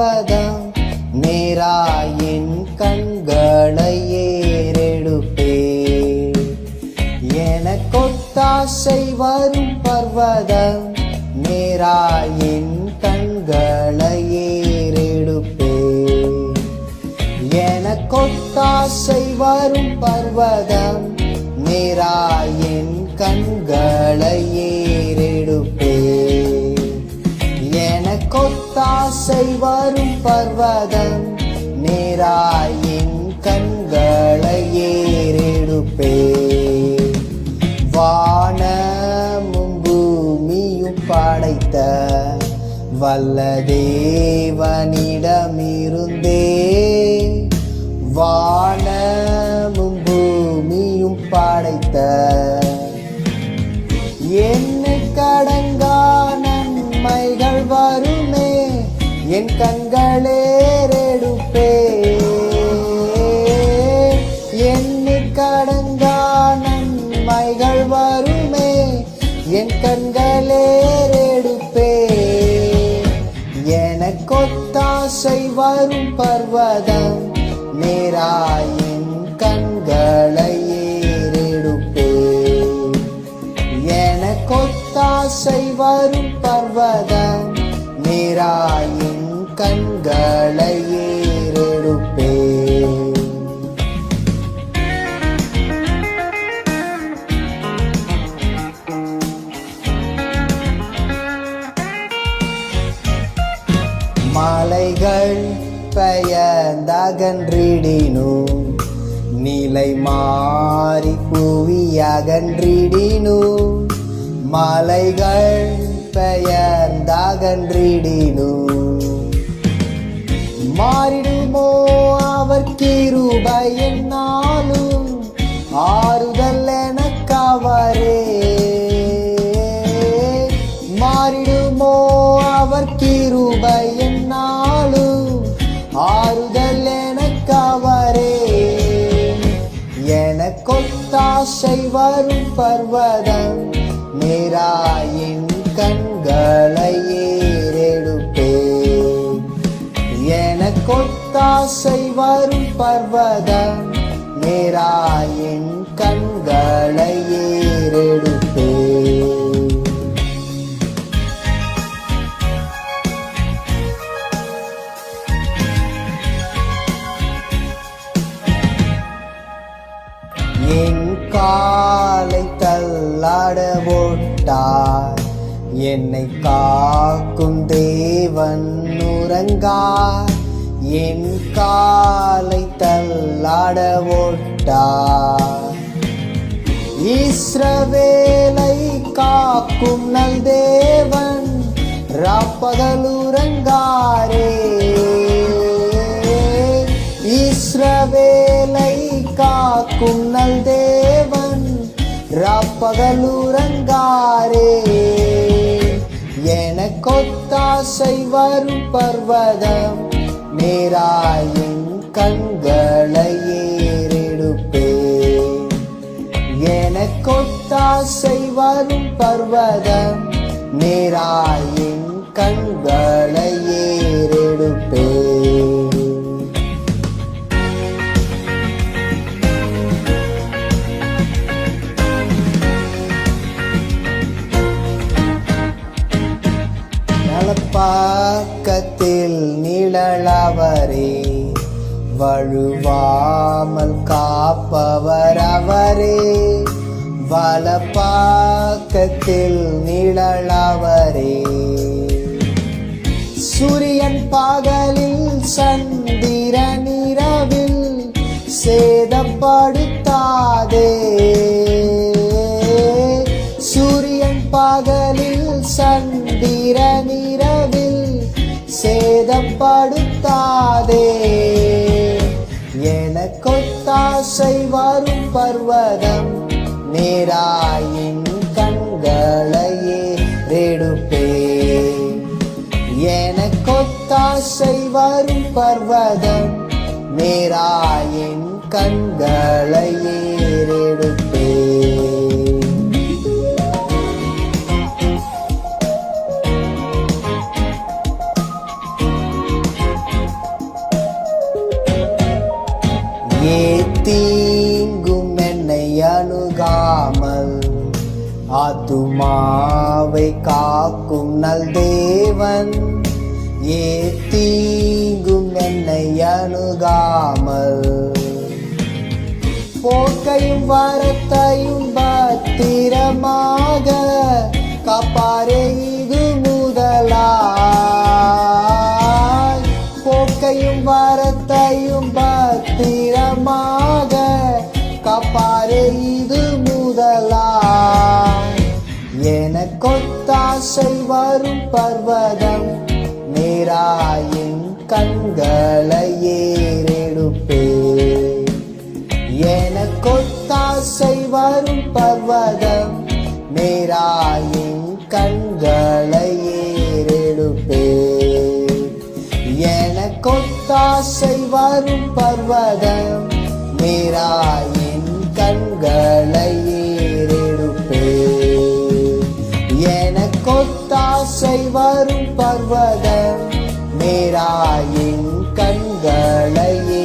பதம் நேராயின் கண்களை ஏறெடுப்பே என கொத்தாசை வரும் பர்வதம் நேராயின் கண்களை ஏறெடுப்பே என கொத்தாசை வரும் பர்வதம் நேராயின் கண்களை கொத்தாசை வரும் பர்வதம். நேராயின் கண்களை ஏறெடுப்பே. வானமும் பூமியும் படைத்த வல்ல தேவனிடமிருந்தே வானமும் பூமியும் படைத்த என்னை கடங்கா நன்மைகள் வரும் என் கண்களேரெடுப்பே என்னை கடங்கா நன்மைகள் வருமே. என் கண்களேறெடுப்பே எனக்கொத்தாசை வரும் பர்வதம். நேராயின் கண்களை ஏறெடுப்பே எனக்கொத்தாசை வரும் பர்வதம். நேராய் கண்களை ஏறெடுப்பே மலைகள் பெயர்ந்தகன்றிடினும் நிலை மாறி புவி அகன்றிடினும் மலைகள் பெயர்ந்தகன்றிடினும் என்னாலும் ஆறுதல் எனக்காவாரே மாறிடுமோ அவர் கிருபை என்னாலும் ஆறுதல் எனக்கவரே எனக்கொத்தாசை வரும் பர்வதம் நேராயின் கண்களை ஏறெடுப்பே. எனக்கொத்தாசை வரும் பர்வதம். நேராயின் கண்களை ஏறெடுப்பே என் காலை தள்ளாட ஓட்டார் என்னை காக்கும் தேவன் உறங்கார் என் காலை தள்ளாட ஓட்டார் ஈஸ்ரவேலை காக்கும் நல் தேவன் ராப்பகலுறங்காரே. ஈஸ்ரவேலை காக்கும் நல் தேவன் ராப்பகலுறங்காரே. எனக்கொத்தாசை வரும் பர்வதம் நேராயின் கண்களை ஏறெடுப்பே எனக்கொத்தாசை வரும் பர்வதம் நேராயின் கண்களை ஏறெடுப்பே வழுவாமல் காப்பவர் அவரே வலப்பாக்கத்தில் நிழலவரே. சூரியன் பகலில் சந்திர இரவில் சேதப்படுத்தாதே. சூரியன் பகலில் சந்திர இரவில் சேதப்படுத்தாதே. எனக்கொத்தாசை வரும் பர்வதம். நேராயின் கண்களையே ரெடுப்பே எனக்கொத்தாசை வரும் பர்வதம். நேராயின் மாறாமல் ஆத்துமாவை காக்கும் நல் தேவன் ஏ தீங்கும் என்னை அணுகாமல் போக்கையும் வரத்தையும் பத்திரமாக காப்பாரே ஆசை வரும் பர்வதம். நேராயின் கண்களை ஏறெடுப்பே. எனக்கொத்தாசை வரும் பர்வதம். நேராயின் கண்களை ஏறெடுப்பே. எனக்கொத்தாசை வரும் பர்வதம். நேராயின் கண்களை எனக்கொத்தாசை வரும் பர்வதம் மேராயின் கண்களையே